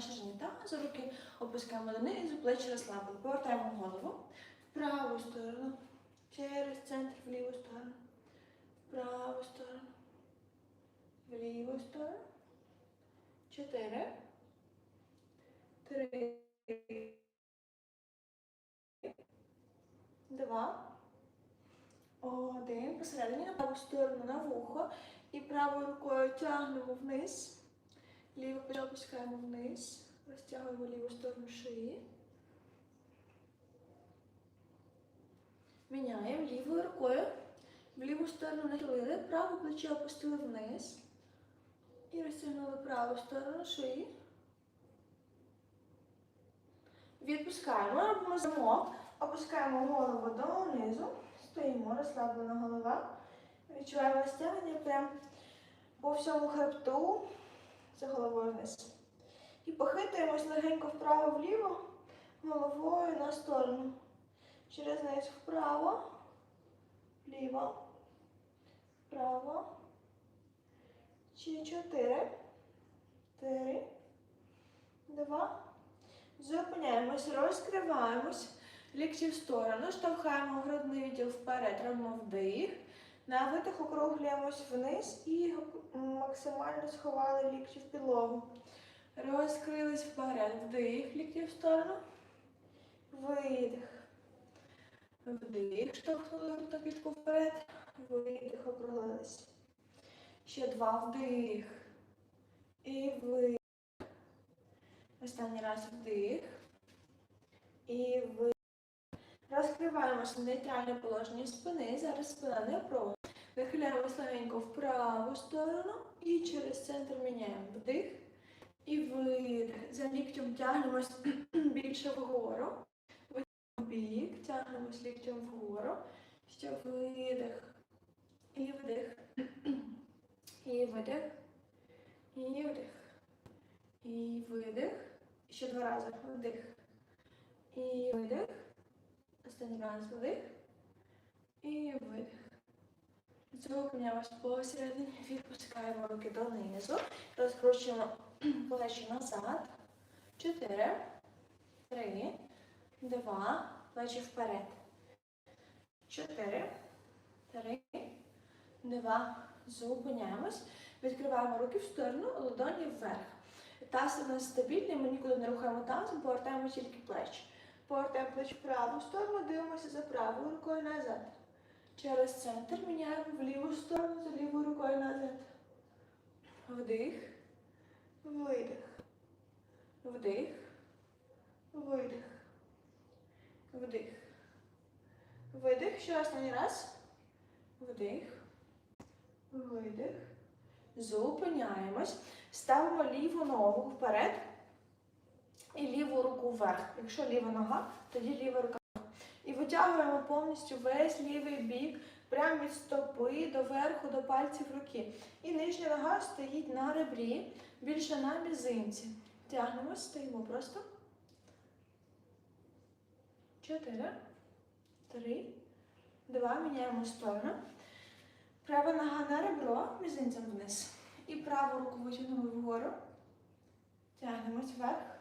на ширині тазу, руки опускаємо донизу, плечі розслаблені. Повертаємо голову в праву сторону, через центр в ліву сторону, в праву сторону, в ліву сторону. Чотири. Три. Два. Один. Посередині на праву сторону на вухо. І правою рукою тягнемо вниз. Опускаємо вниз. Розтягуємо ліву сторону шиї. Міняємо лівою рукою. В ліву сторону нахилили, праве плече опустили вниз. І розтягнули праву сторону шиї. Відпускаємо, робимо замок, опускаємо голову донизу, стоїмо, розслаблена голова. Відчуваємо розтягнення прямо по всьому хребту за головою вниз. І похитуємось легенько вправо-вліво, головою на сторону. Через низ вправо, вліво, вправо. Ще чотири. Три. Два. Зупиняємось, розкриваємось. Лікті в сторону, штовхаємо грудний відділ вперед, робимо вдих. На видих округлюємось вниз і максимально сховали лікті в підлогу. Розкрились вперед, вдих, лікті в сторону. Видих. Вдих, штовхнули грудокітку вперед. Видих, округлились. Ще два вдих. І видих. Останній раз вдих. І видих. Розкриваємося на нейтральне положення спини. Зараз спина не про. Вихиляємось легенько в праву сторону і через центр міняємо вдих і видих. За ліктем тягнемось більше вгору. Видих бік, тягнемось ліктем вгору. Ще видих. І вдих. І видих. І вдих. І видих. Ще два рази. Вдих. І видих. Останній раз вдих. І видих. Зупиняємось посередині, відпускаємо руки донизу. Розкручуємо плечі назад. Чотири. Три. Два. Плечі вперед. Чотири. Три. Два. Зупиняємось. Відкриваємо руки в сторону, ладоні вверх. Таз у нас стабільний, ми нікуди не рухаємо тазом, повертаємо тільки плечі. Повертаємо плечі в праву сторону, дивимося за правою рукою назад. Через центр міняємо в ліву сторону, за лівою рукою назад. Вдих, видих. Вдих, видих. Вдих. Видих. Ще останній раз. Вдих. Видих. Зупиняємось. Ставимо ліву ногу вперед і ліву руку вверх. Якщо ліва нога, тоді ліва рука. Витягуємо повністю весь лівий бік, прямо від стопи до верху, до пальців руки. І нижня нога стоїть на ребрі, більше на мізинці. Тягнемось, стоїмо просто. Чотири. Три. Два. Міняємо сторону. Права нога на ребро, мізинцем вниз. І праву руку витягнули вгору. Тягнемось вверх.